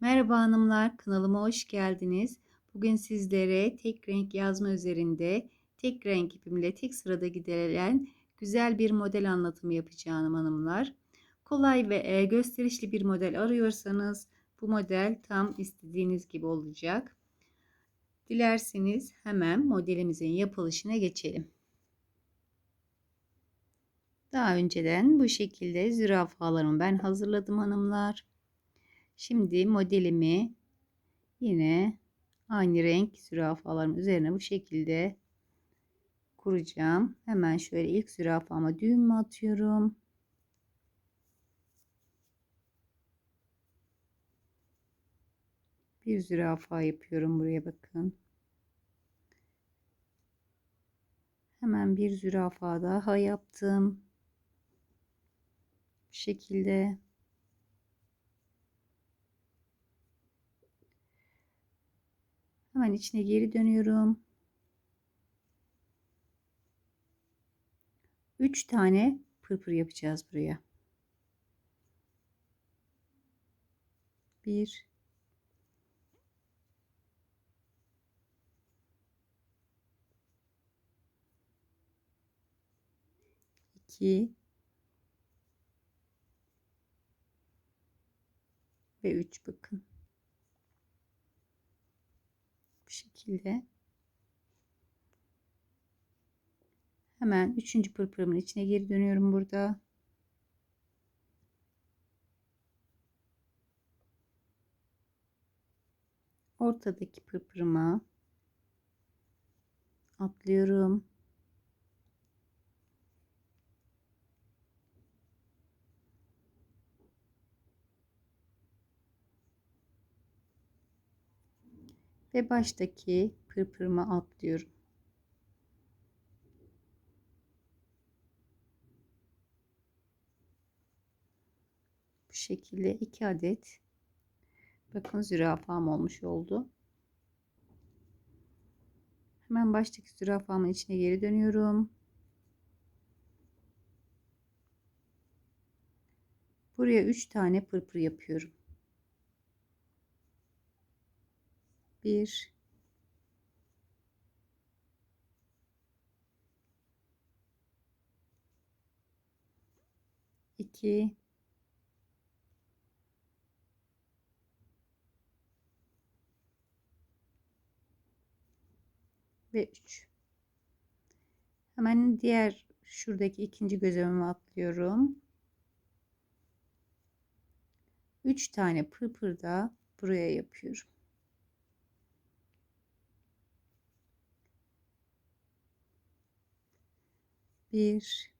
Merhaba hanımlar, kanalıma hoş geldiniz. Bugün sizlere tek renk yazma üzerinde tek renk ipimle tek sırada giderilen güzel bir model anlatımı yapacağım hanımlar. Kolay ve e, gösterişli bir model arıyorsanız bu model tam istediğiniz gibi olacak. Dilerseniz hemen modelimizin yapılışına geçelim. Daha önceden bu şekilde zürafalarımı ben hazırladım hanımlar. Şimdi modelimi yine aynı renk zürafalarım üzerine bu şekilde kuracağım. Hemen şöyle ilk zürafama düğüm atıyorum. Bir zürafa yapıyorum buraya bakın. Hemen bir zürafa daha yaptım. Bu şekilde. Hemen içine geri dönüyorum. 3 tane pırpır yapacağız buraya. 1 2 ve 3 bakın bu şekilde. Hemen üçüncü pırpırımın içine geri dönüyorum burada. Ortadaki pırpırıma atlıyorum ve baştaki pırpırıma atlıyorum. Bu şekilde iki adet bakın zürafam olmuş oldu. Hemen baştaki zürafamın içine geri dönüyorum. Buraya 3 tane pırpır yapıyorum. 1 2 ve 3 hemen diğer şuradaki ikinci gözlemime atlıyorum. 3 tane pırpır da buraya yapıyorum bir.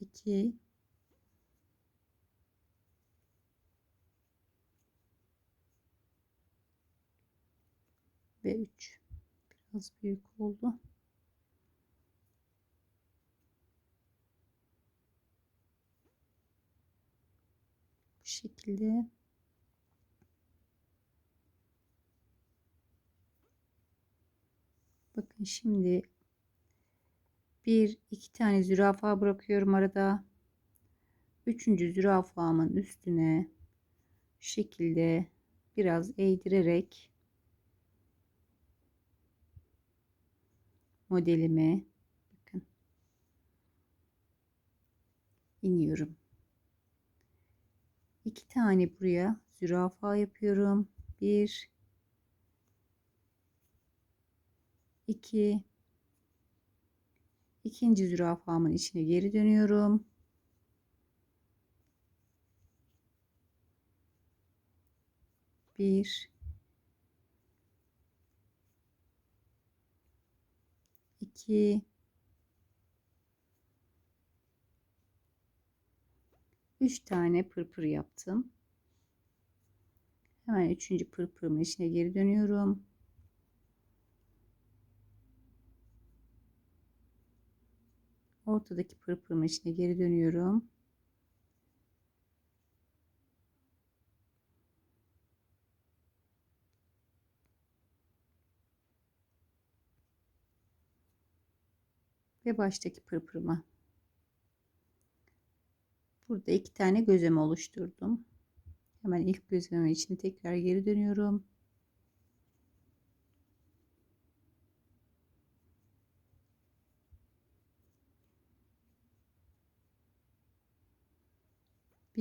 İki. Ve üç. Biraz büyük oldu. Bu şekilde şimdi bir iki tane zürafa bırakıyorum arada. Üçüncü zürafamın üstüne şekilde biraz eğdirerek modelimi bakın iniyorum. İki tane buraya zürafa yapıyorum. Bir 2 ikinci zürafamın içine geri dönüyorum. Bir iki üç tane pırpır yaptım. Hemen üçüncü pırpırımın içine geri dönüyorum. Ortadaki pırpırımın içine geri dönüyorum. Ve baştaki pırpırıma Burada iki tane gözleme oluşturdum. Hemen ilk gözlememin içine tekrar geri dönüyorum.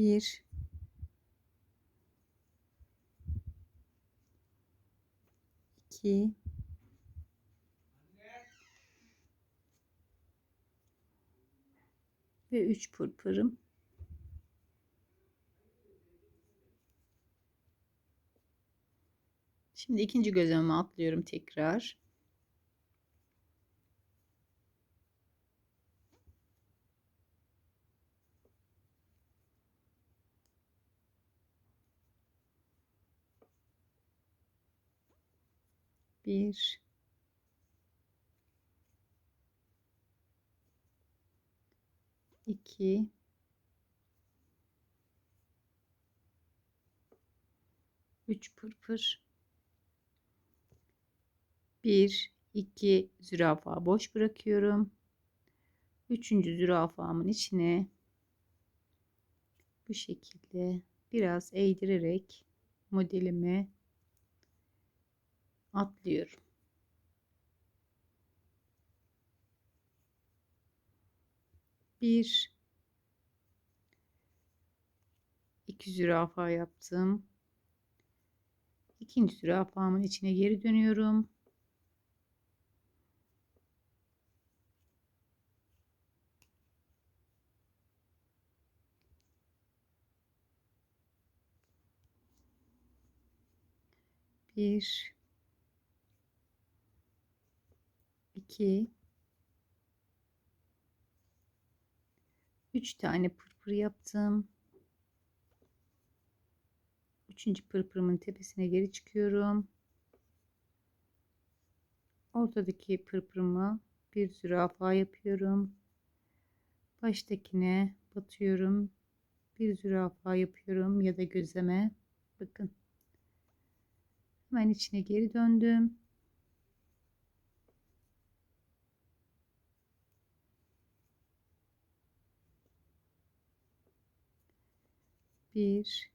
Bir, iki, ve üç pırpırım. Şimdi ikinci gözlememe atlıyorum tekrar. Bir, 2 3 pırpır. 1 2 zürafa boş bırakıyorum. Üçüncü zürafamın içine bu şekilde biraz eğdirerek modelimi atlıyorum. bir iki zürafa yaptım. İkinci zürafamın içine geri dönüyorum. Bir, iki, 3 tane pırpır yaptım. Üçüncü pırpırımın tepesine geri çıkıyorum. Ortadaki pırpırımı bir zürafa yapıyorum. Baştakine batıyorum. Bir zürafa yapıyorum ya da gözleme. Bakın. Hemen içine geri döndüm. Bir.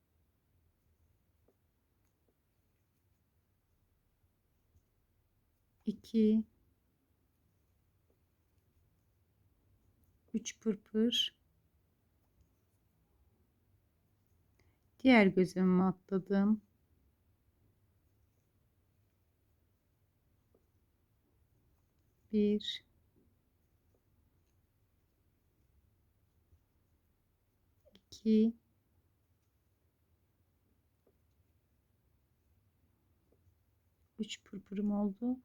İki. Üç pırpır. Diğer gözümü atladım. Bir. İki 3 pırpırım oldu.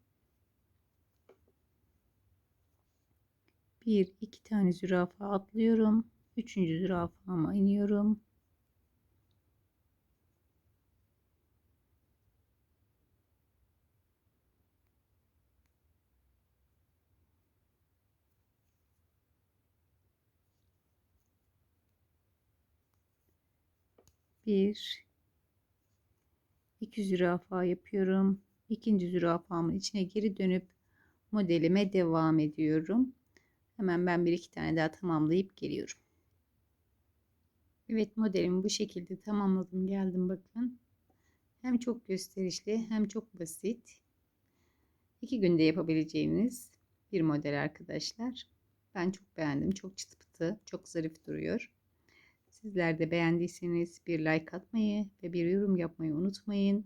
Bir iki tane zürafa atlıyorum. Üçüncü zürafama iniyorum. Bir iki zürafa yapıyorum ikinci zürafamın içine geri dönüp modelime devam ediyorum. Hemen ben bir iki tane daha tamamlayıp geliyorum. Evet modelimi bu şekilde tamamladım geldim bakın. Hem çok gösterişli hem çok basit. İki günde yapabileceğiniz bir model arkadaşlar. Ben çok beğendim. Çok çıtı pıtı, çok zarif duruyor. Sizler de beğendiyseniz bir like atmayı ve bir yorum yapmayı unutmayın.